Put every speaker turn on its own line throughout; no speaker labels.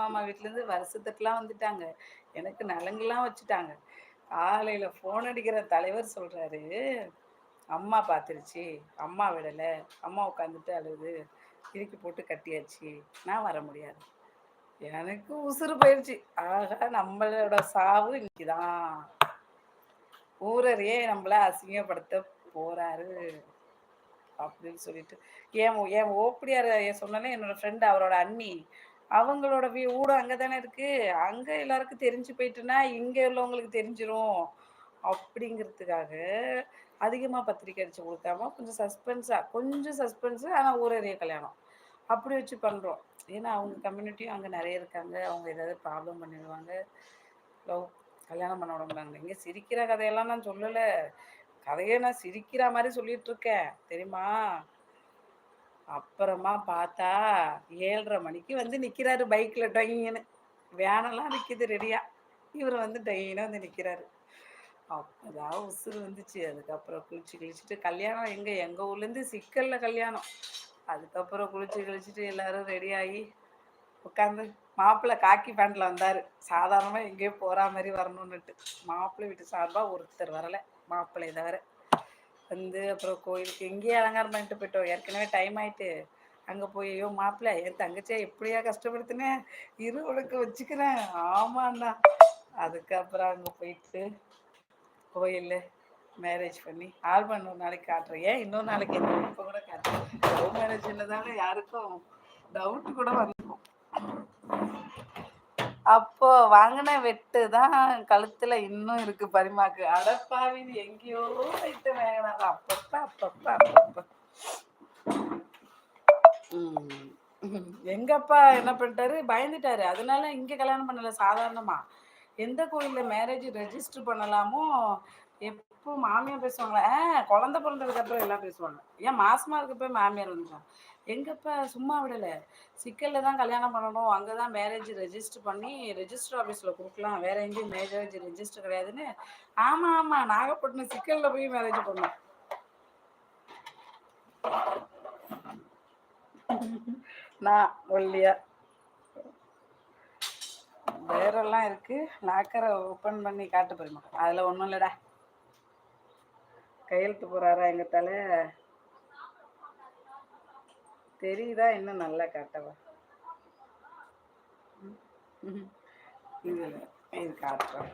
மாமா வீட்டிலேருந்து வருஷத்துக்குலாம் வந்துட்டாங்க. எனக்கு நலங்குலாம் வச்சுட்டாங்க. காலையில் ஃபோன் அடிக்கிற தலைவர் சொல்கிறாரு அம்மா பார்த்துருச்சு அம்மா விடலை அம்மா உட்காந்துட்டு அழுது இறுக்கி போட்டு கட்டியாச்சு நான் வர முடியாது. எனக்கு உசுறு போயிடுச்சு ஆகா நம்மளோட சாவு இன்னைக்கு தான் ஊரரையே நம்மள அசிங்கப்படுத்த போறாரு அப்படின்னு சொல்லிட்டு ஏன் ஏன் ஓப்படியார் சொன்னேன்னா என்னோட ஃப்ரெண்டு அவரோட அண்ணி அவங்களோட வீ ஊடு அங்கே தானே இருக்கு. அங்கே எல்லாருக்கும் தெரிஞ்சு போயிட்டுன்னா இங்கே உள்ளவங்களுக்கு தெரிஞ்சிரும். அப்படிங்கிறதுக்காக அதிகமாக பத்திரிக்கை அடித்து கொடுக்காம கொஞ்சம் சஸ்பென்ஸாக கொஞ்சம் சஸ்பென்ஸு ஆனால் ஊரறிய கல்யாணம். அப்படி வச்சு பண்ணுறோம் ஏன்னா அவங்க கம்யூனிட்டியும் அங்கே நிறைய இருக்காங்க. அவங்க ஏதாவது ப்ராப்ளம் பண்ணிடுவாங்க. லவ் கல்யாணம் பண்ண விட மாட்டாங்க இங்கே சிரிக்கிற கதையெல்லாம் நான் சொல்லலை. கதையை நான் சிரிக்கிற மாதிரி சொல்லிகிட்ருக்கேன் தெரியுமா? அப்புறமா பார்த்தா ஏழரை மணிக்கு வந்து நிற்கிறாரு பைக்கில் டொயின்னு. வேனெல்லாம் நிற்கிது ரெடியாக இவர் வந்து டொயின்னு வந்து நிற்கிறாரு அப்போதான் உசுறு வந்துச்சு. அதுக்கப்புறம் குளிச்சு கிழிச்சிட்டு கல்யாணம் எங்கே? எங்கள் ஊர்லேருந்து சிக்கலில் கல்யாணம். அதுக்கப்புறம் குளிச்சு கிழிச்சிட்டு எல்லாரும் ரெடியாகி உட்காந்து மாப்பிள்ளை காக்கி பேண்டில் வந்தார். சாதாரணமாக எங்கேயோ போகிற மாதிரி வரணுன்னுட்டு. மாப்பிள்ளை வீட்டு சார்பாக ஒருத்தர் வரலை. மாப்பிள்ளை தவிர. வந்து அப்புறம் கோயிலுக்கு எங்கேயே அலங்காரம் பண்ணிட்டு போயிட்டோம். ஏற்கனவே டைம் ஆயிட்டு. அங்கே போய் ஐயோ மாப்பிள்ள என் தங்கச்சியை எப்படியா கஷ்டப்படுத்தினேன் இரு உனக்கு வச்சுக்கிறேன். ஆமாண்ணா. அதுக்கப்புறம் அங்கே போயிட்டு கோயிலில் மேரேஜ் பண்ணி ஆல்பம் ஒரு நாளைக்கு காட்டுறேன். ஏன் இன்னொரு நாளைக்கு? என்ன இப்போ கூட காட்டுறேன் லவ் மேரேஜ் தானே யாருக்கும் டவுட்டு கூட வந்திருக்கும் அப்போ வாங்கின வெட்டு தான் கழுத்துல இன்னும் இருக்கு பரிமாக்கு. அடப்பாவி எங்கேயோ வைத்து வாங்கினாங்க. அப்பப்ப அப்பப்ப அப்பப்ப. எங்கப்பா என்ன பண்ணிட்டாரு? பயந்துட்டாரு. அதனால இங்க கல்யாணம் பண்ணல சாதாரணமா. எந்த கோயில்ல மேரேஜ் ரெஜிஸ்டர் பண்ணலாமோ எப்போ மாமியார் பேசுவாங்களா? ஆ குழந்தை பிறந்ததுக்கு அப்புறம் எல்லாம் பேசுவாங்க. ஏன் மாசமா இருக்கப்போ மாமியார் வந்துட்டாங்க. எங்கப்பா? சும்மா விடலை. சிக்கலில் தான் கல்யாணம் பண்ணணும். அங்கே தான் மேரேஜ் ரெஜிஸ்டர் பண்ணி ரெஜிஸ்டர் ஆஃபீஸில் கொடுக்கலாம். வேற எங்கேயும் மேரேஜ் ரெஜிஸ்டர் கிடையாதுன்னு. ஆமாம் ஆமாம் நாகப்பட்டினம் சிக்கலில் போய் மேரேஜ் பண்ணோம். நான் ஒல்லியா. வேறெல்லாம் இருக்கு. லாக்கரை ஓப்பன் பண்ணி காட்டு போயிருமா அதில் ஒன்றும் இல்லைடா. கையெழுத்து போறாரா எங்க தலை? தெரியுதா? இன்னும் நல்லா காட்டவா? இது காட்டுறேன்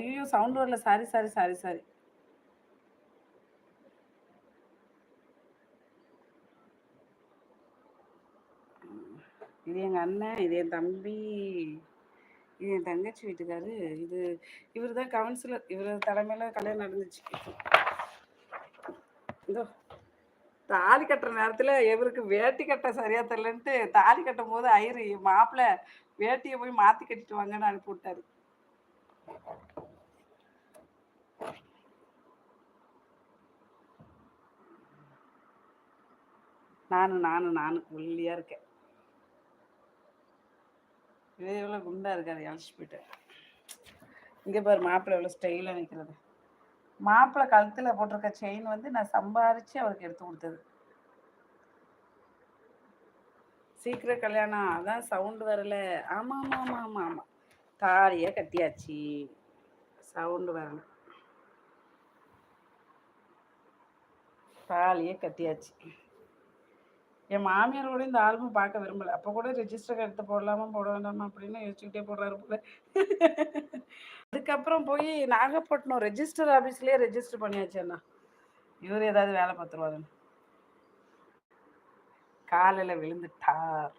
ஐயோ சவுண்ட் வரல. சாரி சாரி சாரி சாரி இது எங்கள் அண்ணன் இது என் தம்பி இது என் தங்கச்சி வீட்டுக்காரு. இது இவர் தான் கவுன்சிலர் இவர் தலைமையில் கல்யாணம் நடந்துச்சு. இதோ தாலி கட்டுற நேரத்தில் இவருக்கு வேட்டி கட்ட சரியா தெரியலன்ட்டு தாலி கட்டும் போது ஐயரு மாப்பிள்ளை வேட்டியை போய் மாற்றி கட்டிட்டு வாங்கன்னு அனுப்பி நானு நானு நானு ஒல்லியா இருக்கேன். இதே எவ்வளோ குண்டா இருக்காரு இழைச்சி போயிட்டு. இங்கே பாரு மாப்பிள்ளை எவ்வளோ ஸ்டைலாக நிற்கிறது மாப்பிள்ளை கழுத்தில் போட்டிருக்க செயின் வந்து நான் சம்பாரிச்சு அவருக்கு எடுத்து கொடுத்தது. சீக்கிரம் கல்யாணம் அதான் சவுண்டு வரல. ஆமாம் ஆமாம் ஆமாம் ஆமாம் ஆமாம் தாலியை கட்டியாச்சு. சவுண்டு வரல. தாலியை கட்டியாச்சு. என் மாமியார் கூட இந்த ஆல்பம் பார்க்க விரும்பலை. அப்போ கூட ரெஜிஸ்டர் எடுத்து போடலாமா போட வேண்டாமா அப்படின்னு யோசிச்சுக்கிட்டே போடுறாரு போல. அதுக்கப்புறம் போய் நாகப்பட்டினம் ரெஜிஸ்டர் ஆஃபீஸ்லேயே ரெஜிஸ்டர் பண்ணியாச்சு அண்ணா. இவர் ஏதாவது வேலை பார்த்துருவாருன்னு. காலையில் விழுந்துட்டார்.